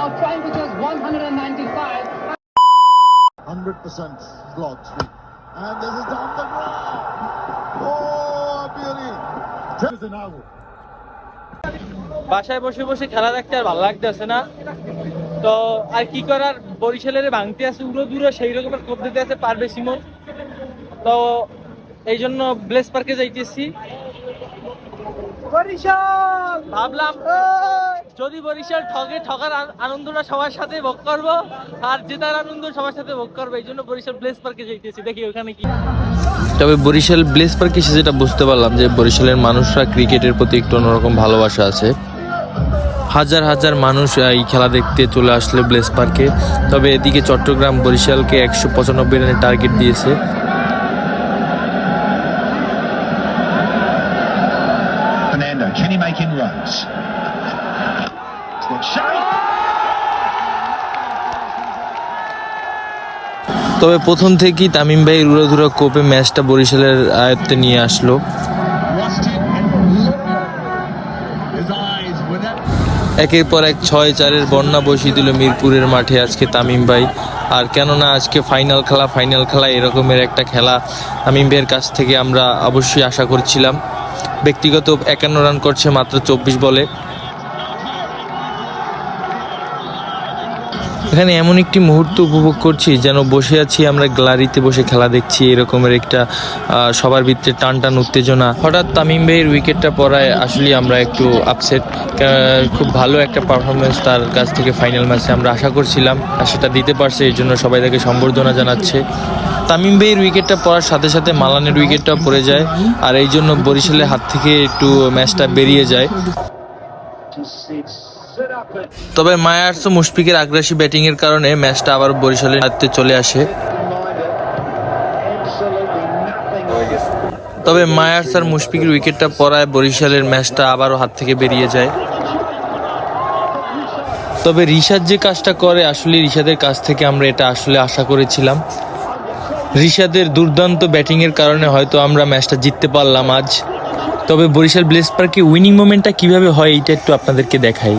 now trying with just 195. 100% slot three. And this is down the ground. Oh, beauty. বাসায় বসে বসে খেলা দেখতে আর ভালো লাগতেছে না তো আর কি করার? বরিশালের ভাঙতে আছে উড়ো দূরে সেই রকমের কোপ দিতে আছে পারবে সিমন তো এই জন্য ব্লেস পার্কে যাইতেছি। বরিশাল! ভাবলাম যদি বরিশাল ঠগে ঠগার আ- আনন্দটা সবার সাথে ভোগ করব আর জেতার আনন্দ সবার সাথে ভোগ করব এই জন্য বরিশাল ব্লেস পার্কে যাইতেছি। দেখি ওখানে কি। তবে বরিশাল ব্লেস পার্কে এসে যেটা বুঝতে পারলাম যে বরিশালের মানুষরা ক্রিকেটের প্রতি একটু অন্যরকম ভালোবাসা আছে। হাজার হাজার মানুষ এই খেলা দেখতে চলে আসলে ব্লেস পার্কে তবে এদিকে চট্টগ্রাম বরিশালকে একশো পঁচানব্বই রানের টার্গেট দিয়েছে। Can he make inroads? তবে প্রথম থেকেই তামিম ভাই উড়াধুরা কোপে ম্যাচটা বরিশালের আয়ত্তে নিয়ে আসলো। একের পর এক ছয় চারের বন্যা বসিয়ে দিল মিরপুরের মাঠে আজকে তামিম ভাই। আর কেননা আজকে ফাইনাল খেলা ফাইনাল খেলা এরকমের একটা খেলা তামিম ভাইয়ের কাছ থেকে আমরা অবশ্যই আশা করছিলাম। ব্যক্তিগত একান্ন রান করছে মাত্র চব্বিশ বলে। এখানে এমন একটি মুহূর্ত উপভোগ করছি, যেন বসে আছি আমরা গ্যালারিতে বসে খেলা দেখছি, এরকমের একটা সবার ভিতরে টান টান উত্তেজনা। হঠাৎ তামিম ভাইয়ের উইকেটটা পড়ায় আসলে আমরা একটু আপসেট খুব ভালো একটা পারফরমেন্স তার কাছ থেকে ফাইনাল ম্যাচে আমরা আশা করছিলাম, আর সেটা দিতে পারছে, এই জন্য সবাই তাকে সম্বর্ধনা জানাচ্ছে। তামিম ভাইয়ের উইকেটটা পড়ার সাথে সাথে মালানের উইকেটটাও পড়ে যায়, আর এই জন্য বরিশালের হাত থেকে একটু ম্যাচটা বেরিয়ে যায়। তবে মায়ার্স ও মুশফিকের আগ্রাসী ব্যাটিংয়ের কারণে ম্যাচটা আবার বরিশালের হাতে চলে আসে। তবে মায়ার্স আর মুশফিকের উইকেটটা পড়ায় বরিশালের ম্যাচটা আবারও হাত থেকে বেরিয়ে যায়। তবে রিশাদ যে কাজটা করে, আসলে রিশাদের কাছ থেকে আমরা এটা আসলে আশা করেছিলাম। রিশাদের দুর্দান্ত ব্যাটিংয়ের কারণে হয়তো আমরা ম্যাচটা জিততে পারলাম আজ। তবে বরিশাল ব্লেস পার্কে উইনিং মোমেন্টটা কীভাবে হয়, এইটা একটু আপনাদেরকে দেখাই।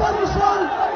চাচা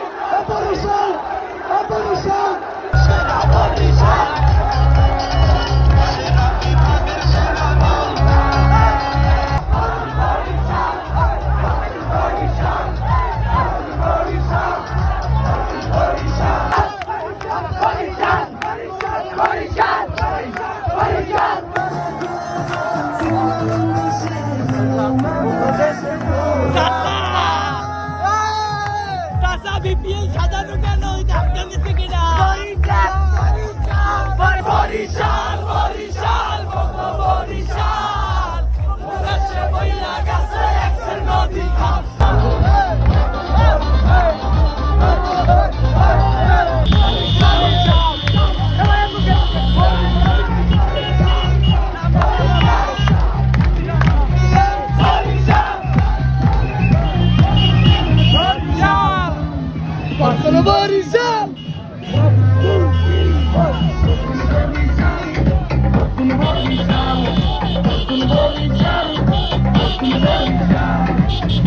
Bana bağıracağım.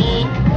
Thank you.